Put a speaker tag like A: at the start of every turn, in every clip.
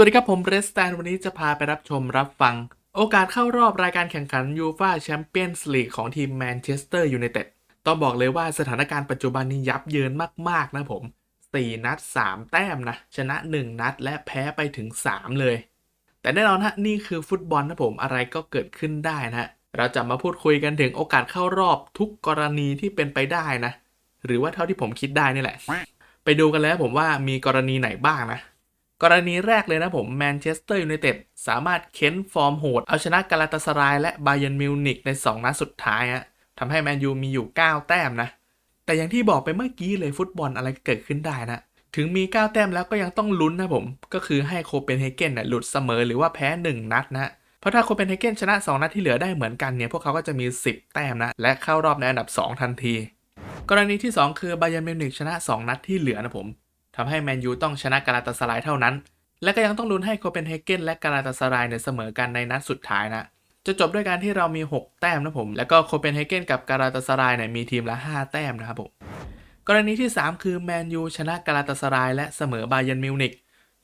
A: สวัสดีครับผมเรสแตนวันนี้จะพาไปรับชมรับฟัง โอกาสเข้ารอบรายการแข่งขันยูฟาแชมเปี้ยนส์ลีกของทีมแมนเชสเตอร์ยูไนเต็ดต้องบอกเลยว่าสถานการณ์ปัจจุบันนี้ยับเยินมาก ๆ นะผม 4 นัด 3 แต้มนะ ชนะ 1 นัดและแพ้ไปถึง 3 เลย แต่แน่นอนฮะนี่คือฟุตบอลนะผมอะไรก็เกิดขึ้นได้นะเราจะมาพูดคุยกันถึงโอกาสเข้ารอบทุกกรณีที่เป็นไปได้นะ หรือว่าเท่าที่ผมคิดได้นี่แหละ ไปดูกันแล้วผมว่ามีกรณีไหนบ้างนะ กรณีแรกเลยนะผมแมนเชสเตอร์ยูไนเต็ดสามารถเค้นฟอร์มโหด เอาชนะกาลาตาสรายและบาเยนมิวนิกใน 2 นัดสุดท้ายฮะทำให้แมนยูมีอยู่ 9 แต้มนะ แต่อย่างที่บอกไปเมื่อกี้เลยฟุตบอลอะไรก็เกิดขึ้นได้นะ ถึงมี 9 แต้มแล้วก็ยังต้องลุ้นนะผม ก็คือให้โคเปนเฮเกนเนี่ยหลุดเสมอหรือว่าแพ้ 1 นัดนะเพราะถ้าโคเปนเฮเกนชนะ 2 นัดที่เหลือได้เหมือนกันเนี่ยพวกเขาก็จะมี 10 แต้มนะและเข้ารอบในอันดับ 2 ทันที กรณีที่ 2 คือบาเยนมิวนิกชนะ 2 นัดที่เหลือนะผม ทำให้แมนยูต้องชนะกาลาตาสรายเท่านั้น และก็ยังต้องลุ้นให้โคเปนเฮเกนและกาลาตาสรายเนี่ยเสมอกันในนัดสุดท้ายนะจะจบด้วยการที่เรามี 6 แต้มนะผม แล้วก็โคเปนเฮเกนกับกาลาตาสรายเนี่ยมีทีมละ 5 แต้มนะครับผม กรณีที่ 3 คือแมนยูชนะกาลาตาสรายและเสมอบาเยนมิวนิก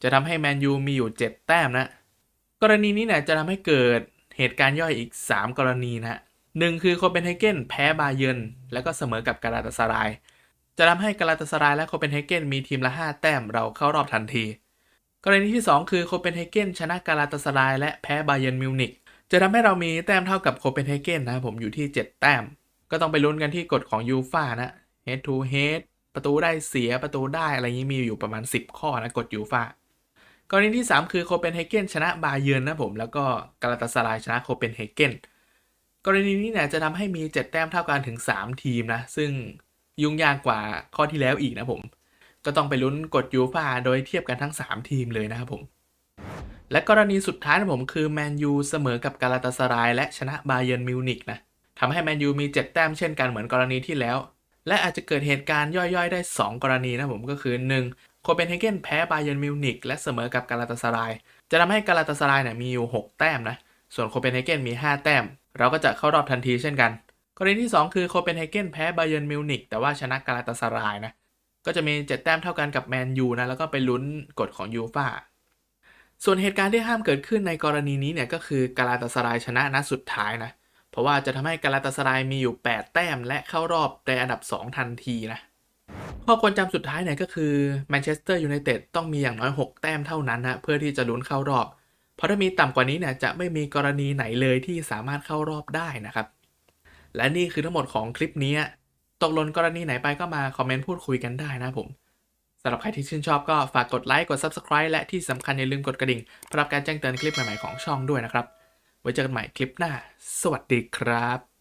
A: จะทำให้แมนยูมีอยู่ 7 แต้มนะ กรณีนี้เนี่ยจะทำให้เกิดเหตุการณ์ย่อยอีก 3 กรณีนะหนึ่งคือโคเปนเฮเกนแพ้บาเยนแล้วก็เสมอกับกาลาตาสราย จะทำให้กาลาตาสรายและโคเปนเฮเกนมีทีมละ 5 แต้มเราเข้ารอบทันที กรณีที่ 2 คือโคเปนเฮเกนชนะกาลาตาสรายและแพ้บาเยนมิวนิกจะทำให้เรามีแต้มเท่ากับโคเปนเฮเกนนะผมอยู่ที่ 7 แต้ม ก็ต้องไปลุ้นกันที่กฎของยูฟ่านะ head to head ประตูได้เสียประตูได้อะไรอย่างนี้มีอยู่ประมาณ 10 ข้อนะกฎยูฟ่ากรณีที่ 3 คือโคเปนเฮเกนชนะบาเยนนะผมแล้วก็กาลาตาสรายชนะโคเปนเฮเกนกรณีนี้เนี่ยจะทำให้มี 7 แต้มเท่ากันถึง 3 ทีมนะ ซึ่ง ยุ่งยากกว่าข้อที่แล้วอีกนะผม ก็ต้องไปลุ้นกฎยูฟาโดยเทียบกันทั้ง 3 ทีมเลยนะครับผม และกรณีสุดท้ายนะผมคือแมนยูเสมอกับกาลาตาสราย และชนะบาเยิร์นมิวนิกนะทำให้แมนยูมี 7 แต้มเช่นกันเหมือนกรณีที่แล้ว และอาจจะเกิดเหตุการณ์ย่อยๆ ได้ 2 กรณีนะผมก็คือ 1. โคเปนเฮเกนแพ้บาเยิร์นมิวนิกและเสมอกับกาลาตาสราย จะทำให้กาลาตาสรายเนี่ยมีอยู่ 6 แต้มนะส่วนโคเปนเฮเกนมี 5 แต้ม เราก็จะเข้ารอบทันทีเช่นกัน กรณีที่ 2 คือโคเปนเฮเกนแพ้ไบเยนมิวนิกแต่ว่าชนะกาลาตาสรายนะ ก็จะมี 7 แต้มเท่ากันกับแมนยูนะ แล้วก็ไปลุ้นกฎของยูฟาส่วนเหตุการณ์ที่ห้ามเกิดขึ้นในกรณีนี้เนี่ยก็คือกาลาตาสรายชนะนัดสุดท้ายนะ เพราะว่าจะทำให้กาลาตาสรายมีอยู่ 8 แต้มและเข้ารอบในอันดับ 2 ทันทีนะ ข้อควรจำสุดท้ายเนี่ยก็คือแมนเชสเตอร์ยูไนเต็ดต้องมีอย่างน้อย 6 แต้มเท่านั้นนะเพื่อที่จะลุ้นเข้ารอบ เพราะถ้ามีต่ำกว่านี้เนี่ยจะไม่มีกรณีไหนเลยที่สามารถเข้ารอบได้นะครับ และนี่คือทั้งหมดของคลิปนี้ตกหล่นกรณีไหนไปก็มาคอมเมนต์พูดคุยกันได้นะผมสำหรับใครที่ชื่นชอบก็ฝากกดไลค์กด Subscribe และที่สำคัญอย่าลืมกดกระดิ่งเพื่อรับการแจ้งเตือนคลิปใหม่ๆของช่องด้วยนะครับ ไว้เจอกันใหม่คลิปหน้า สวัสดีครับ